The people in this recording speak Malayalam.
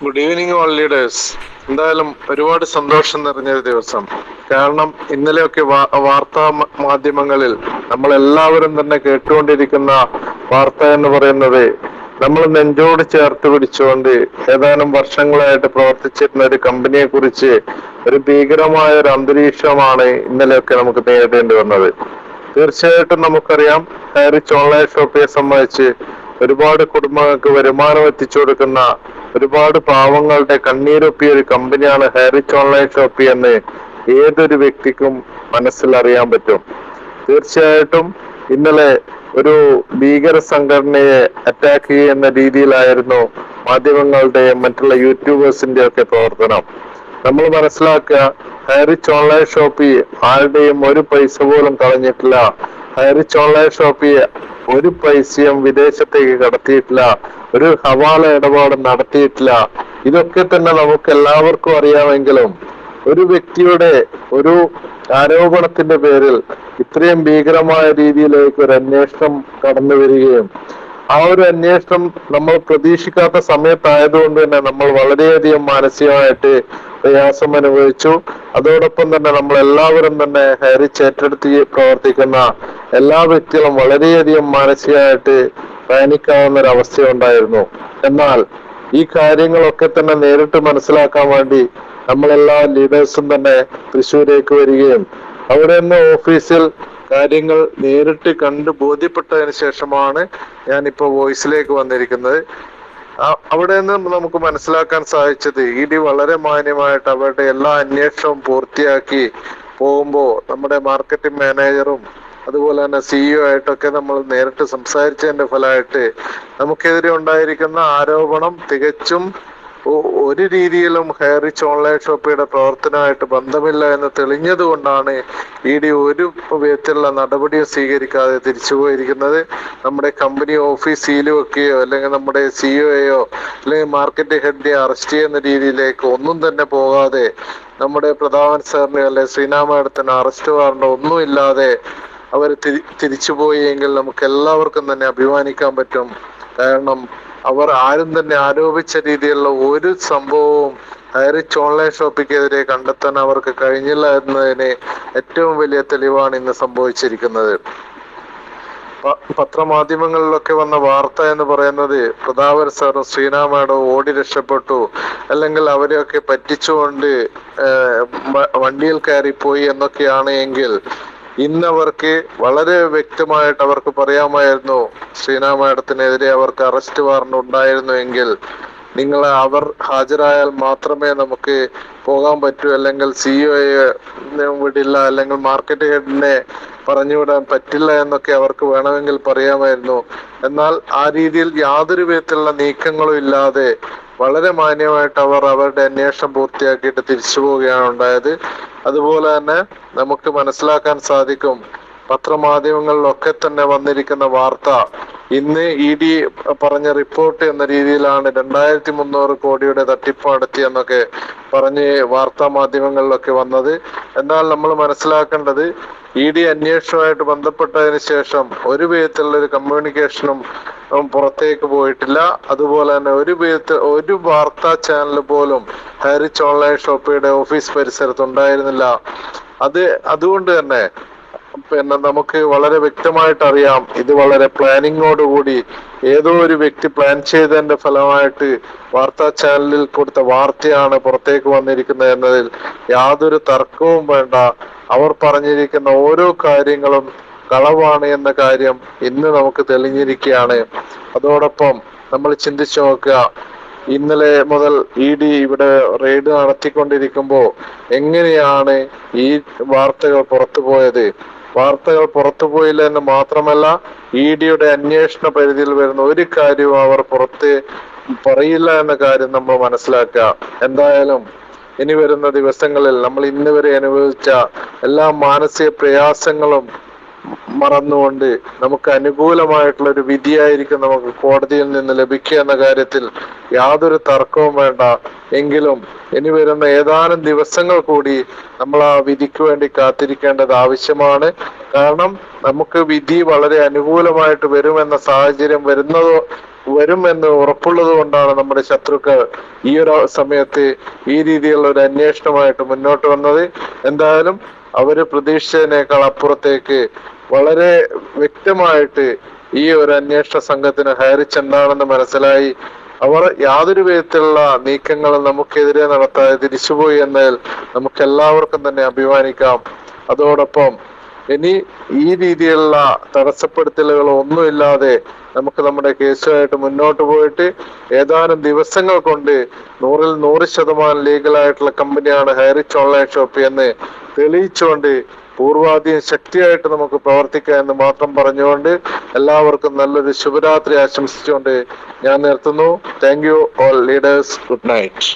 ഗുഡ് ഈവനിങ് ഓൾ ലീഡേഴ്സ് എന്തായാലും ഒരുപാട് സന്തോഷം നിറഞ്ഞ ഒരു ദിവസം. കാരണം ഇന്നലെയൊക്കെ വാർത്താ മാധ്യമങ്ങളിൽ നമ്മൾ എല്ലാവരും തന്നെ കേട്ടുകൊണ്ടിരിക്കുന്ന വാർത്ത എന്ന് പറയുന്നത് നമ്മൾ നെഞ്ചോട് ചേർത്ത് പിടിച്ചുകൊണ്ട് ഏതാനും വർഷങ്ങളായിട്ട് പ്രവർത്തിച്ചിരുന്ന ഒരു കമ്പനിയെ കുറിച്ച് ഒരു ഭീകരമായ ഒരു അന്തരീക്ഷമാണ് ഇന്നലെയൊക്കെ നമുക്ക് നേരിടേണ്ടി വന്നത്. തീർച്ചയായിട്ടും നമുക്കറിയാം ഹാരിച്ച് ഓൺലൈൻ ഷോപ്പിയെ സംബന്ധിച്ച് ഒരുപാട് കുടുംബങ്ങൾക്ക് വരുമാനം എത്തിച്ചു കൊടുക്കുന്ന ഒരുപാട് പാവങ്ങളുടെ കണ്ണീരൊപ്പിയ ഒരു കമ്പനിയാണ് ഹാരിച്ച് ഓൺലൈൻ ഷോപ്പി എന്ന് ഏതൊരു വ്യക്തിക്കും മനസ്സിലറിയാൻ പറ്റും. തീർച്ചയായിട്ടും ഇന്നലെ ഒരു ഭീകര സംഘടനയെ അറ്റാക്ക് ചെയ്യുന്ന രീതിയിലായിരുന്നു മാധ്യമങ്ങളുടെയും മറ്റുള്ള യൂട്യൂബേഴ്സിന്റെ ഒക്കെ പ്രവർത്തനം. നമ്മൾ മനസ്സിലാക്കുക ഹൈറിച്ച് ഓൺലൈൻ ഷോപ്പി ആരുടെയും ഒരു പൈസ പോലും കളഞ്ഞിട്ടില്ല. ഹൈറിച്ച് ഓൺലൈൻ ഷോപ്പി ഒരു പൈസയും വിദേശത്തേക്ക് കടത്തിയിട്ടില്ല. ഒരു ഹവാല ഇടപാട് നടത്തിയിട്ടില്ല. ഇതൊക്കെ തന്നെ നമുക്ക് എല്ലാവർക്കും അറിയാമെങ്കിലും ഒരു വ്യക്തിയുടെ ഒരു ആരോപണത്തിന്റെ പേരിൽ ഇത്രയും ഭീകരമായ രീതിയിലേക്ക് ഒരു അന്വേഷണം കടന്നു വരികയും ആ ഒരു അന്വേഷണം നമ്മൾ പ്രതീക്ഷിക്കാത്ത സമയത്തായതുകൊണ്ട് തന്നെ നമ്മൾ വളരെയധികം മാനസികമായിട്ട് പ്രയാസം അനുഭവിച്ചു. അതോടൊപ്പം തന്നെ നമ്മൾ എല്ലാവരും തന്നെ ഹരിച്ചേറ്റെടുത്ത് പ്രവർത്തിക്കുന്ന എല്ലാ വ്യക്തികളും വളരെയധികം മാനസികമായിട്ട് പാനിക്കാവുന്ന ഒരു അവസ്ഥയുണ്ടായിരുന്നു എന്നാൽ ഈ കാര്യങ്ങളൊക്കെ തന്നെ നേരിട്ട് മനസ്സിലാക്കാൻ വേണ്ടി നമ്മളെല്ലാ ലീഡേഴ്സും തന്നെ തൃശ്ശൂരേക്ക് വരികയും അവിടെ നിന്ന് ഓഫീസിൽ കാര്യങ്ങൾ നേരിട്ട് കണ്ട് ബോധ്യപ്പെട്ടതിന് ശേഷമാണ് ഞാൻ ഞാനിപ്പോ വോയിസിലേക്ക് വന്നിരിക്കുന്നത്. അവിടെ നിന്ന് നമുക്ക് മനസ്സിലാക്കാൻ സാധിച്ചത് ഇ ഡി വളരെ മാന്യമായിട്ട് അവരുടെ എല്ലാ അന്വേഷണവും പൂർത്തിയാക്കി പോകുമ്പോൾ നമ്മുടെ മാർക്കറ്റിംഗ് മാനേജറും അതുപോലെ തന്നെ സിഇഒ ആയിട്ടൊക്കെ നമ്മൾ നേരിട്ട് സംസാരിച്ചതിന്റെ ഫലമായിട്ട് നമുക്കെതിരെ ഉണ്ടായിരിക്കുന്ന ആരോപണം തികച്ചും ഒരു രീതിയിലും ഹെയറിച്ച് ഓൺലൈൻ ഷോപ്പിയുടെ പ്രവർത്തനമായിട്ട് ബന്ധമില്ല എന്ന് തെളിഞ്ഞത് കൊണ്ടാണ് ഇ ഡി ഒരു വിധത്തിലുള്ള നടപടിയും സ്വീകരിക്കാതെ തിരിച്ചുപോയിരിക്കുന്നത്. നമ്മുടെ കമ്പനി ഓഫീസ് സീൽ വെക്കുകയോ അല്ലെങ്കിൽ നമ്മുടെ സിഇഒയോ അല്ലെങ്കിൽ മാർക്കറ്റ് ഹെഡിനെ അറസ്റ്റ് ചെയ്യുന്ന രീതിയിലേക്ക് ഒന്നും തന്നെ പോകാതെ നമ്മുടെ പ്രധാന സാറിന് അല്ലെങ്കിൽ ശ്രീനാ അറസ്റ്റ് വാറണ്ട ഒന്നും ഇല്ലാതെ അവർ തിരി പോയെങ്കിൽ എങ്കിൽ നമുക്ക് എല്ലാവർക്കും തന്നെ അഭിമാനിക്കാൻ പറ്റും. കാരണം അവർ ആരും തന്നെ ആരോപിച്ച രീതിയിലുള്ള ഒരു സംഭവവും ഡയറക്റ്റ് ഓൺലൈൻ ഷോപ്പിക്കെതിരെ കണ്ടെത്താൻ അവർക്ക് കഴിഞ്ഞില്ല എന്നതിന് ഏറ്റവും വലിയ തെളിവാണ് ഇന്ന് സംഭവിച്ചിരിക്കുന്നത്. പത്രമാധ്യമങ്ങളിലൊക്കെ വന്ന വാർത്ത എന്ന് പറയുന്നത് പ്രതാപൻ സാറും ശ്രീനാമേടോ ഓടി രക്ഷപ്പെട്ടു. അല്ലെങ്കിൽ അവരെയൊക്കെ പറ്റിച്ചുകൊണ്ട് വണ്ടിയിൽ കയറിപ്പോയി എന്നൊക്കെയാണ് എങ്കിൽ ഇന്നവർക്ക് വളരെ വ്യക്തമായിട്ട് അവർക്ക് പറയാമായിരുന്നു. ശ്രീനാ മാഡത്തിനെതിരെ അവർക്ക് അറസ്റ്റ് വാറണ്ട് ഉണ്ടായിരുന്നു എങ്കിൽ നിങ്ങൾ അവർ ഹാജരായാൽ മാത്രമേ നമുക്ക് പോകാൻ പറ്റൂ. അല്ലെങ്കിൽ സിഇഒയെ വിടില്ല അല്ലെങ്കിൽ മാർക്കറ്റ് ഹെഡിനെ പറഞ്ഞുവിടാൻ പറ്റില്ല എന്നൊക്കെ അവർക്ക് വേണമെങ്കിൽ പറയാമായിരുന്നു. എന്നാൽ ആ രീതിയിൽ യാതൊരു വിധത്തിലുള്ള നീക്കങ്ങളും ഇല്ലാതെ വളരെ മാന്യമായിട്ട് അവർ അവരുടെ അന്വേഷണം പൂർത്തിയാക്കിയിട്ട് തിരിച്ചു പോവുകയാണ് ഉണ്ടായത്. അതുപോലെ തന്നെ നമുക്ക് മനസ്സിലാക്കാൻ സാധിക്കും പത്രമാധ്യമങ്ങളിലൊക്കെ തന്നെ വന്നിരിക്കുന്ന വാർത്ത ഇന്ന് ഇ ഡി പറഞ്ഞ റിപ്പോർട്ട് എന്ന രീതിയിലാണ് രണ്ടായിരത്തി മുന്നൂറ് കോടിയുടെ തട്ടിപ്പ് നടത്തി എന്നൊക്കെ പറഞ്ഞ് വാർത്താ മാധ്യമങ്ങളിലൊക്കെ വന്നത്. എന്നാൽ നമ്മൾ മനസ്സിലാക്കേണ്ടത് ഇ ഡി അന്വേഷണവുമായിട്ട് ബന്ധപ്പെട്ടതിന് ശേഷം ഒരു വിധത്തിലുള്ള ഒരു കമ്മ്യൂണിക്കേഷനും പുറത്തേക്ക് പോയിട്ടില്ല. അതുപോലെ തന്നെ ഒരു ഒരു വാർത്താ ചാനൽ പോലും ഹാരിച്ച് ഓൺലൈൻ ഷോപ്പിയുടെ ഓഫീസ് പരിസരത്ത് ഉണ്ടായിരുന്നില്ല. അത് അതുകൊണ്ട് തന്നെ പിന്നെ നമുക്ക് വളരെ വ്യക്തമായിട്ട് അറിയാം ഇത് വളരെ പ്ലാനിങ്ങോടുകൂടി ഏതോ ഒരു വ്യക്തി പ്ലാൻ ചെയ്തതിന്റെ ഫലമായിട്ട് വാർത്താ ചാനലിൽ കൊടുത്ത വാർത്തയാണ് പുറത്തേക്ക് വന്നിരിക്കുന്നത് എന്നതിൽ യാതൊരു തർക്കവും വേണ്ട. അവർ പറഞ്ഞിരിക്കുന്ന ഓരോ കാര്യങ്ങളും കളവാണ് എന്ന കാര്യം ഇന്ന് നമുക്ക് തെളിഞ്ഞിരിക്കുകയാണ്. അതോടൊപ്പം നമ്മൾ ചിന്തിച്ചു നോക്കുക ഇന്നലെ മുതൽ ഇ ഡി ഇവിടെ റെയ്ഡ് നടത്തിക്കൊണ്ടിരിക്കുമ്പോൾ എങ്ങനെയാണ് ഈ വാർത്തകൾ പുറത്തു പോയത്? വാർത്തകൾ പുറത്തു പോയില്ല എന്ന് മാത്രമല്ല ഇ ഡിയുടെ അന്വേഷണ പരിധിയിൽ വരുന്ന ഒരു കാര്യവും അവർ പുറത്ത് പറയില്ല എന്ന കാര്യം നമ്മൾ മനസ്സിലാക്കുക. എന്തായാലും ഇനി വരുന്ന ദിവസങ്ങളിൽ നമ്മൾ ഇന്ന് വരെ അനുഭവിച്ച എല്ലാ മാനസിക പ്രയാസങ്ങളും മറന്നുകൊണ്ട് നമുക്ക് അനുകൂലമായിട്ടുള്ള ഒരു വിധിയായിരിക്കും നമുക്ക് കോടതിയിൽ നിന്ന് ലഭിക്കുക എന്ന കാര്യത്തിൽ യാതൊരു തർക്കവും വേണ്ട. എങ്കിലും ഇനി വരുന്ന ഏതാനും ദിവസങ്ങൾ കൂടി നമ്മൾ ആ വിധിക്ക് വേണ്ടി കാത്തിരിക്കേണ്ടത് ആവശ്യമാണ്. കാരണം നമുക്ക് വിധി വളരെ അനുകൂലമായിട്ട് വരുമെന്ന സാഹചര്യം വരുന്നതോ വരും എന്ന് ഉറപ്പുള്ളത് കൊണ്ടാണ് നമ്മുടെ ശത്രുക്കൾ ഈ ഒരു സമയത്ത് ഈ രീതിയിലുള്ള ഒരു അന്വേഷണമായിട്ട് മുന്നോട്ട് വന്നത്. എന്തായാലും അവർ പ്രതീക്ഷിച്ചതിനേക്കാൾ അപ്പുറത്തേക്ക് വളരെ വ്യക്തമായിട്ട് ഈ ഒരു അന്വേഷണ സംഘത്തിന് ഹാരിച്ച് എന്താണെന്ന് മനസ്സിലായി. അവർ യാതൊരു വിധത്തിലുള്ള നീക്കങ്ങളും നമുക്കെതിരെ നടത്താതെ തിരിച്ചുപോയി എന്നതിൽ നമുക്ക് എല്ലാവർക്കും തന്നെ അഭിമാനിക്കാം. അതോടൊപ്പം ഇനി ഈ രീതിയിലുള്ള തടസ്സപ്പെടുത്തലുകൾ ഒന്നുമില്ലാതെ നമുക്ക് നമ്മുടെ കേസുമായിട്ട് മുന്നോട്ട് പോയിട്ട് ഏതാനും ദിവസങ്ങൾ കൊണ്ട് നൂറിൽ നൂറ് ശതമാനം ലീഗലായിട്ടുള്ള കമ്പനിയാണ് ഹൈറിച്ച് ഓൺലൈൻ ഷോപ്പ് എന്ന് തെളിയിച്ചുകൊണ്ട് പൂർവാധികം ശക്തിയായിട്ട് നമുക്ക് പ്രവർത്തിക്കാം എന്ന് മാത്രം പറഞ്ഞുകൊണ്ട് എല്ലാവർക്കും നല്ലൊരു ശുഭരാത്രി ആശംസിച്ചുകൊണ്ട് ഞാൻ നിർത്തുന്നു. Thank you all leaders good night